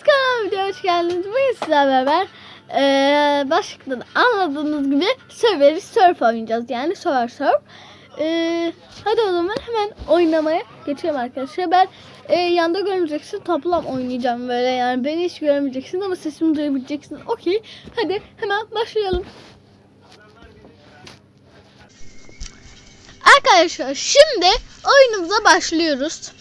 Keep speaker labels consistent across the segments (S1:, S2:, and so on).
S1: Hepiniz kanalıma videoya hoş geldiniz. Bugün sizlerle beraber eee başlıktan anladığınız gibi Survey Surf oynayacağız. Yani Surf Surf. Eee, hadi o zaman hemen oynamaya geçelim arkadaşlar. Ben eee, yanda görmeyeceksin toplam oynayacağım böyle yani beni hiç görmeyeceksin ama sesimi duyabileceksin. Okey. Hadi hemen başlayalım. Arkadaşlar şimdi oyunumuza başlıyoruz.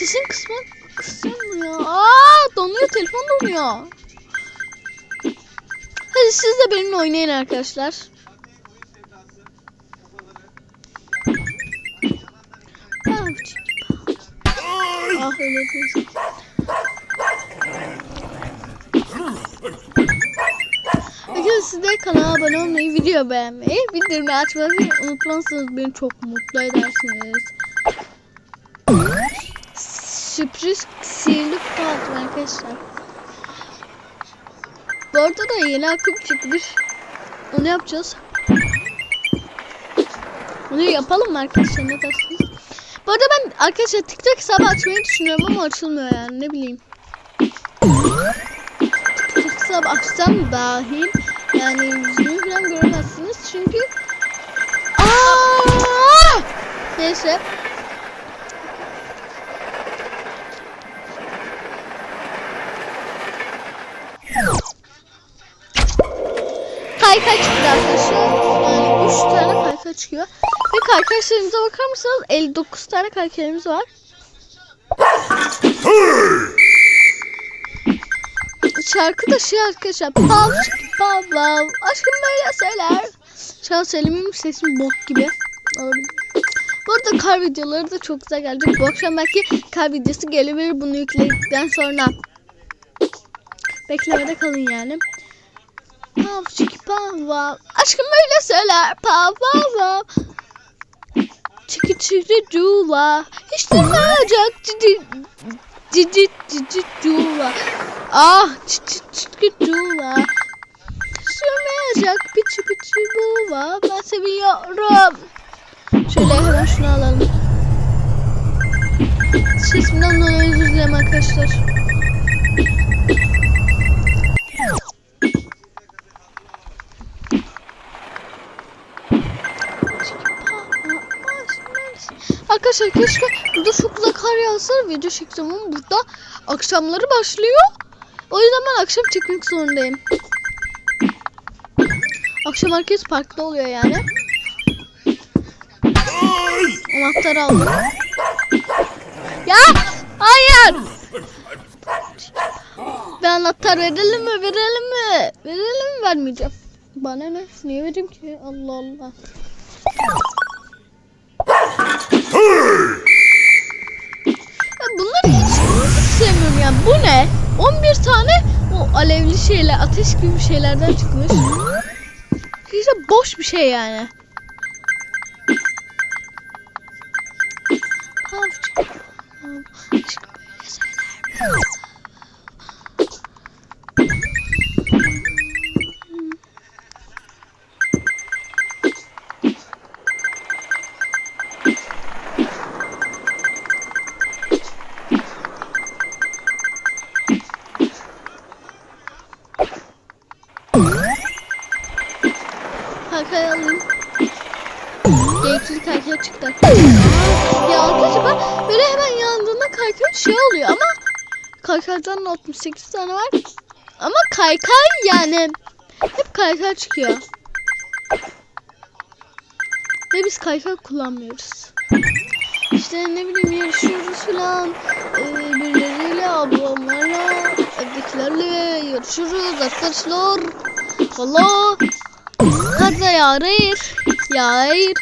S1: Sesin kısmı kısılmıyor. Aa donuyor telefon donuyor. Hadi siz de benimle oynayın arkadaşlar. Ah öyle. Arkadaşlar siz de kanala abone olmayı, video beğenmeyi, bildirimi açmayı unutmazsanız beni çok mutlu edersiniz. Sürpriz sihirli kutu aldım arkadaşlar. Bu arada da yeni akım çıkmış. Onu yapacağız. Onu yapalım mı arkadaşlar ne dersiniz? Bu arada ben arkadaşlar TikTok hesabı açmayı düşünüyorum ama açılmıyor yani ne bileyim. TikTok hesabı açsam dahil yani yüzümü falan göremezsiniz çünkü Aa! Neyse. Kaykay çıktı arkadaşlar. Yani 3 tane kaykay çıkıyor. Ve kaykaylarımıza bakar mısınız? 59 tane kaykayımız var. Şarkı da şey arkadaşlar. Pav pav pav. Aşkım böyle söyler. Şu an söylemeyeyim sesim bok gibi. Olabilir. Bu arada kar videoları da çok güzel gelecek. Bu akşam belki kar videosu gelebilir bunu yükledikten sonra. Beklemede kalın yani. Pav çiki pav pav. Aşkım böyle söyler. Pav pav pav. Çiki çiki cula. Hiç durmayacak. Cici cici cici cula. Ah cici cici cula. Sürmeyecek piçi piçi buva. Ben seviyorum. Şöyle hemen şunu alalım. Sesimden dolayı özür dilerim arkadaşlar. Keşke burada güzel kar yağsa video çeksem ama burada akşamları başlıyor. O yüzden ben akşam çekmek zorundayım. Akşam herkes parkta oluyor yani. Anahtarı aldım. Ya hayır. Ben anahtar verelim mi verelim mi? Verelim mi vermeyeceğim. Bana ne? Niye vereyim ki? Allah Allah. Yani. Bu ne? 11 tane o alevli şeyler, ateş gibi şeylerden çıkmış. İşte boş bir şey yani. Aşk G2'li kaykay çıktı. Aa, ya arkadaşlar ben böyle hemen yandığında kaykay şey oluyor ama kaykaydan 68 tane var. Ama kaykay yani hep kaykay çıkıyor. Ve biz kaykay kullanmıyoruz. İşte ne bileyim yarışıyoruz falan. Ee, birileriyle, ablamlarla, evdekilerle yarışıyoruz arkadaşlar. Valla Hadi yağır. Yağır.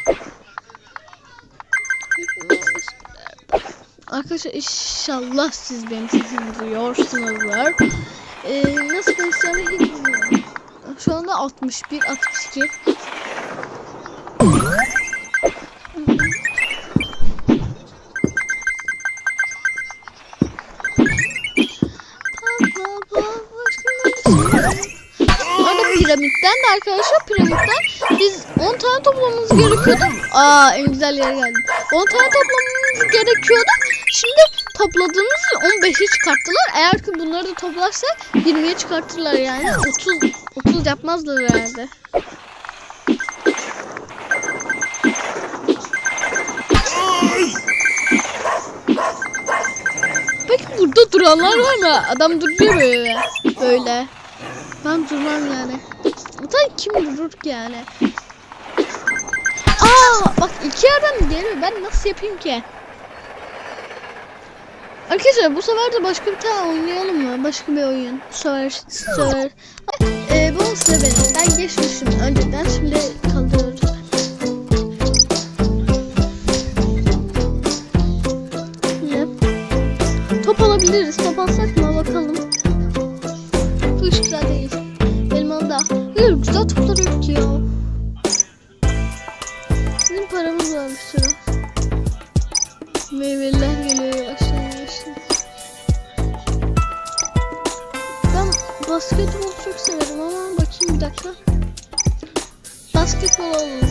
S1: Arkadaşlar inşallah siz benim sesimi duyuyorsunuzdur. Ee, nasıl konuşacağımı hiç bilmiyorum. Şu anda 61, 62. piramitten de arkadaşlar piramitten biz 10 tane toplamamız gerekiyordu. Aa en güzel yere geldim. 10 tane toplamamız gerekiyordu. Şimdi topladığımız 15'e çıkarttılar. Eğer ki bunları da toplarsak 20'ye çıkartırlar yani. 30 30 yapmazlar herhalde. Peki burada duranlar var mı? Adam duruyor böyle. Böyle. Ben durmam yani. Zaten kim durur ki yani? Aa bak iki yerden geliyor. Ben nasıl yapayım ki? Arkadaşlar bu sefer de başka bir tane oynayalım mı? Başka bir oyun. Sever, sever. Ee, bu sıra benim. Ben geçmişim önceden. Şimdi kalıyoruz. Top alabiliriz. Top alsak mı? Meyveler geliyor yavaştan yavaştan. Ben basketbol çok severim ama bakayım bir dakika. Basketbol alalım.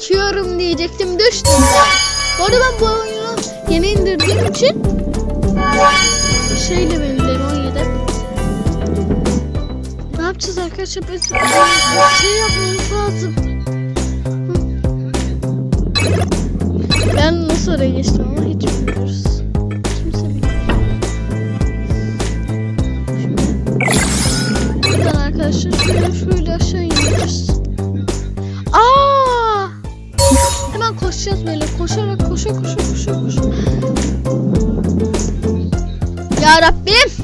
S1: Korkuyorum diyecektim düştüm. Bu arada ben bu oyunu yeni indirdiğim için şeyle benimlerim 17. Ne yapacağız arkadaşlar? Biz şey yapmamız lazım. Ben nasıl oraya geçtim ama hiç bilmiyoruz. Ya Rabbim!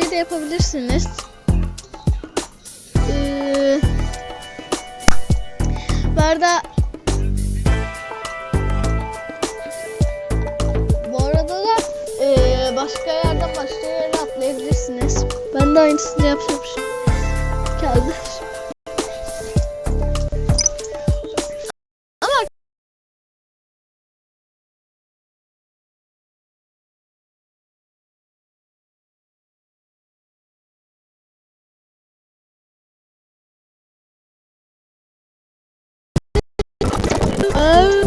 S1: Şey de yapabilirsiniz. Ee, bu arada Bu arada da eee, başka yerden başka yere atlayabilirsiniz. Ben de aynısını yapmışım. Geldi. Aa!